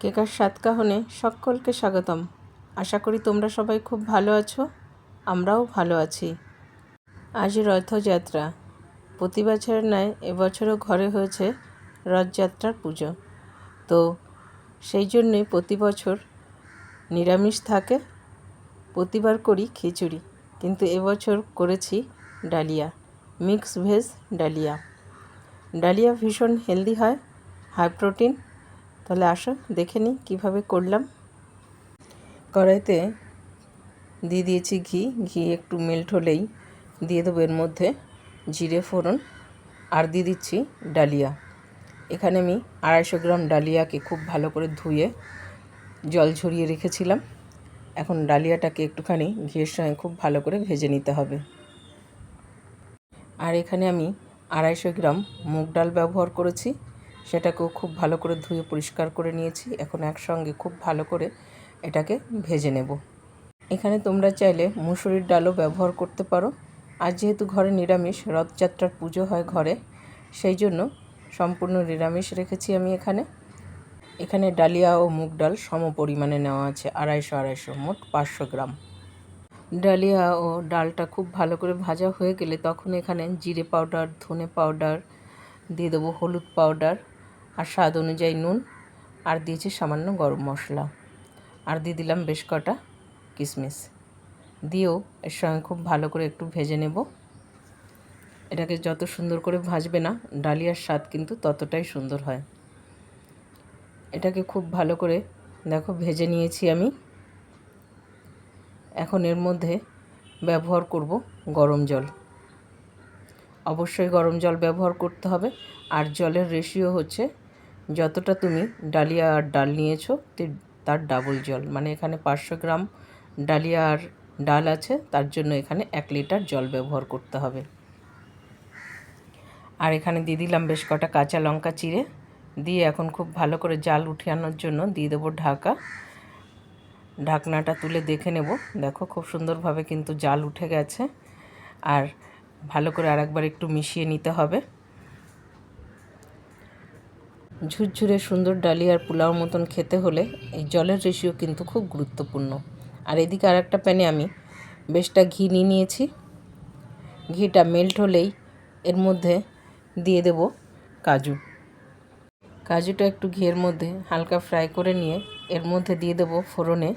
কেকার সাতকাহনে সকলকে স্বাগতম। আশা করি তোমরা সবাই খুব ভালো আছো, আমরাও ভালো আছি। আজ রথযাত্রা। প্রতি বছরের ন্যায় এবছরও ঘরে হয়েছে রথযাত্রার পুজো। তো সেই জন্যে প্রতি বছর নিরামিষ থাকে, প্রতিবার করি খিচুড়ি। কিন্তু এবছর করেছি dahlia, mix veg dahlia. Dahlia ভীষণ হেলদি হয়, হাই প্রোটিন তাহলে আসো, দেখে নিই কীভাবে করলাম। কড়াইতে দিয়ে দিয়েছি ঘি ঘি একটু মেল্ট হলেই দিয়ে দেবো এর মধ্যে জিরে, ফোড়ন আর দিয়ে দিচ্ছি ডালিয়া। এখানে আমি আড়াইশো গ্রাম ডালিয়াকে খুব ভালো করে ধুয়ে জল ঝরিয়ে রেখেছিলাম। এখন ডালিয়াটাকে একটুখানি ঘিয়ের সঙ্গে খুব ভালো করে ভেজে নিতে হবে। আর এখানে আমি আড়াইশো গ্রাম মুগ ডাল ব্যবহার করেছি। সেটাকেও খুব ভালো করে ধুয়ে পরিষ্কার করে নিয়েছি। এখন একসঙ্গে খুব ভালো করে এটাকে ভেজে নেব। এখানে তোমরা চাইলে মুসুরির ডালও ব্যবহার করতে পারো। আর যেহেতু ঘরে নিরামিষ, রথযাত্রার পুজো হয় ঘরে, সেই জন্য সম্পূর্ণ নিরামিষ রেখেছি আমি এখানে। এখানে ডালিয়া ও মুগ ডাল সম পরিমাণে নেওয়া আছে, আড়াইশো আড়াইশো, মোট পাঁচশো গ্রাম। ডালিয়া ও ডালটা খুব ভালো করে ভাজা হয়ে গেলে তখন এখানে জিরে পাউডার, ধনে পাউডার, দিয়ে দেবো হলুদ পাউডার আর স্বাদ অনুযায়ী নুন আর দিয়েছি সামান্য গরম মশলা। আর দিয়ে দিলাম বেশ কটা কিশমিশ দিয়েও এর সঙ্গে খুব ভালো করে একটু ভেজে নেব। এটাকে যত সুন্দর করে ভাজবে না, ডালিয়ার স্বাদ কিন্তু ততটাই সুন্দর হয়। এটাকে খুব ভালো করে দেখো ভেজে নিয়েছি আমি। এখন এর মধ্যে ব্যবহার করব গরম জল। অবশ্যই গরম জল ব্যবহার করতে হবে। আর জলের রেশিও হচ্ছে যতটা তুমি ডালিয়া আর ডাল নিয়েছো তার ডাবল জল। মানে এখানে পাঁচশো গ্রাম ডালিয়া আর ডাল আছে, তার জন্য এখানে এক লিটার জল ব্যবহার করতে হবে। আর এখানে দিয়ে দিলাম বেশ কটা কাঁচা লঙ্কা চিড়ে। দিয়ে এখন খুব ভালো করে জাল উঠে আনার জন্য দিয়ে দেবো ঢাকা। ঢাকনাটা তুলে দেখে নেব। দেখো খুব সুন্দরভাবে কিন্তু জাল উঠে গেছে। আর ভালো করে আরেকবার একটু মিশিয়ে নিতে হবে। ঝুরঝুরে সুন্দর ডালিয়ার পোলাও মতন খেতে হলে এই জলের রেশিও কিন্তু খুব গুরুত্বপূর্ণ। আর এদিকে আর একটা প্যানে আমি বেশটা ঘি নিয়ে নিয়েছি। ঘিটা মেল্ট হলেই এর মধ্যে দিয়ে দেব কাজু। কাজুটা একটু ঘিয়ের মধ্যে হালকা ফ্রাই করে নিয়ে এর মধ্যে দিয়ে দেব ফোড়নে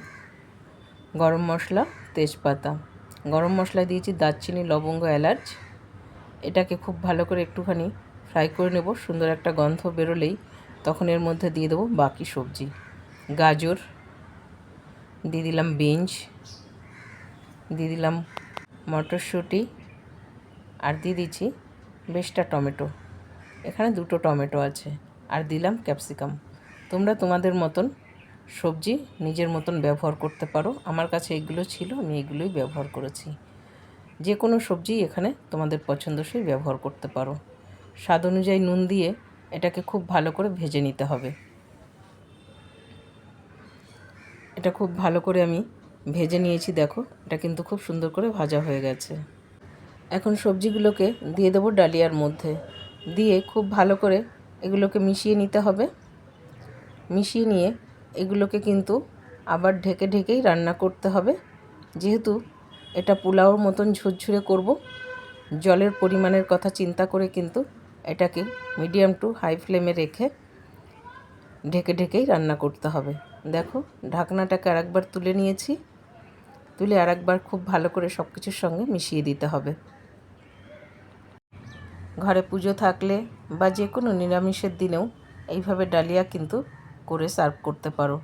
গরম মশলা, তেজপাতা। গরম মশলা দিয়েছি দারচিনি, লবঙ্গ, এলাচ। এটাকে খুব ভালো করে একটুখানি ফ্রাই করে নেব। সুন্দর একটা গন্ধ বেরোলেই তখন এর মধ্যে দিয়ে দেবো বাকি সবজি। গাজর, দিয়ে দিলাম বিনস, দিয়ে দিলাম মটরশুঁটি, আর দিয়ে দিচ্ছি বেশটা টমেটো। এখানে দুটো টমেটো আছে, আর দিলাম ক্যাপসিকাম। তোমরা তোমাদের মতন সবজি নিজের মতন ব্যবহার করতে পারো। আমার কাছে এগুলো ছিল, আমি এগুলোই ব্যবহার করেছি। যে কোনো সবজি এখানে তোমাদের পছন্দসই ব্যবহার করতে পারো। স্বাদ অনুযায়ী নুন দিয়ে এটাকে খুব ভালো করে ভেজে নিতে হবে। এটা খুব ভালো করে আমি ভেজে নিয়েছি, দেখো। এটা কিন্তু খুব সুন্দর করে ভাজা হয়ে গেছে। এখন সবজিগুলোকে দিয়ে দেবো ডালিয়ার মধ্যে। দিয়ে খুব ভালো করে এগুলোকে মিশিয়ে নিতে হবে। মিশিয়ে নিয়ে এগুলোকে কিন্তু আবার ঢেকে ঢেকেই রান্না করতে হবে। যেহেতু এটা পোলাওর মতন ঝুরঝুরে করব, জলের পরিমাণের কথা চিন্তা করে কিন্তু এটাকে মিডিয়াম টু হাই ফ্লেমে রেখে ঢেকে ঢেকেই রান্না করতে হবে। দেখো, ঢাকনাটাকে আরেকবার তুলে নিয়েছি। তুলে আরেকবার খুব ভালো করে সব কিছুর সঙ্গে মিশিয়ে দিতে হবে। ঘরে পুজো থাকলে বা যে কোনো নিরামিষের দিনেও এইভাবে ডালিয়া কিন্তু করে সার্ভ করতে পারো।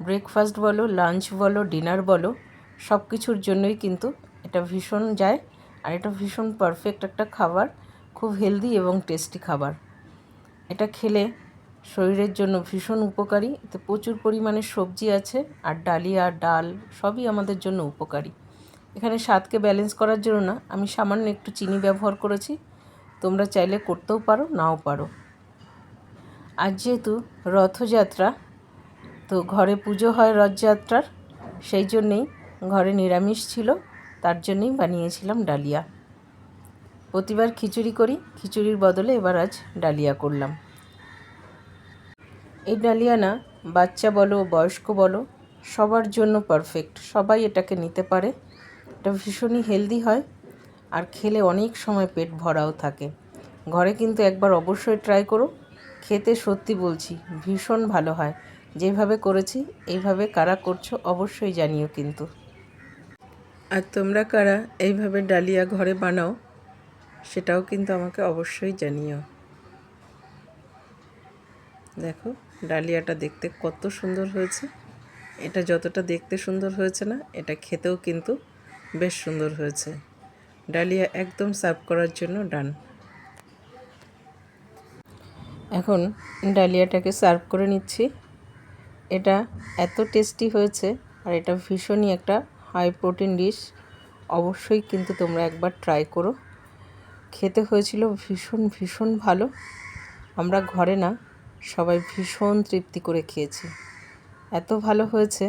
ব্রেকফাস্ট বলো, লাঞ্চ বলো, ডিনার বলো সব কিছুর জন্যই কিন্তু এটা ভীষণ যায়। আর এটা ভীষণ পারফেক্ট একটা খাবার। খুব হেলদি এবং টেস্টি খাবার। এটা খেলে শরীরের জন্য ভীষণ উপকারী। এতে প্রচুর পরিমাণে সবজি আছে, আর ডালিয়া ডাল সবই আমাদের জন্য উপকারী। এখানে স্বাদকে ব্যালেন্স করার জন্য না, আমি সামান্য একটু চিনি ব্যবহার করেছি। তোমরা চাইলে করতেও পারো, নাও পারো। আজ যেহেতু রথযাত্রা, তো ঘরে পুজো হয় রথযাত্রার, সেই জন্যেই ঘরে নিরামিষ ছিল, তার জন্যেই বানিয়েছিলাম ডালিয়া। প্রতিবার খিচুড়ি করি, খিচুড়ির বদলে এবার আজ ডালিয়া করলাম। এই ডালিয়া না, বাচ্চা বলো, বয়স্ক বলো, সবার জন্য পারফেক্ট সবাই এটাকে নিতে পারে। এটা ভীষণই হেলদি হয় আর খেলে অনেক সময় পেট ভরাও থাকে। ঘরে কিন্তু একবার অবশ্যই ট্রাই করো। খেতে সত্যি বলছি, ভীষণ ভালো হয়। যেভাবে করেছি, এইভাবে কারা করছ অবশ্যই জানিও কিন্তু। আর তোমরা কারা এইভাবে ডালিয়া ঘরে বানাও? সেটাও কিন্তু আমাকে অবশ্যই জানিও। দেখো, ডালিয়াটা দেখতে কত সুন্দর হয়েছে। এটা যতটা দেখতে সুন্দর হয়েছে না, এটা খেতেও কিন্তু বেশ সুন্দর হয়েছে। ডালিয়া একদম সার্ভ করার জন্য ডান। এখন ডালিয়াটাকে সার্ভ করে নিচ্ছি। এটা এত টেস্টি হয়েছে আর এটা ভীষণই একটা হাই প্রোটিন ডিশ অবশ্যই কিন্তু তোমরা একবার ট্রাই করো। খেতে হয়েছিল ভীষণ ভীষণ ভালো। আমরা ঘরে না সবাই ভীষণ তৃপ্তি করে খেয়েছি। এত ভালো হয়েছে।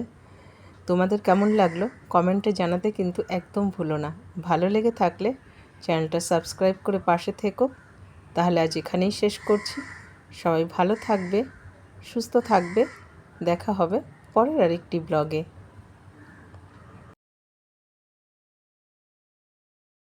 তোমাদের কেমন লাগল কমেন্টে জানাতে কিন্তু একদম ভুলো না। ভালো লেগে থাকলে চ্যানেলটা সাবস্ক্রাইব করে পাশে থেকো। তাহলে আজ এখানেই শেষ করছি। সবাই ভালো থাকবে, সুস্থ থাকবে। দেখা হবে পরের আরেকটি ব্লগে।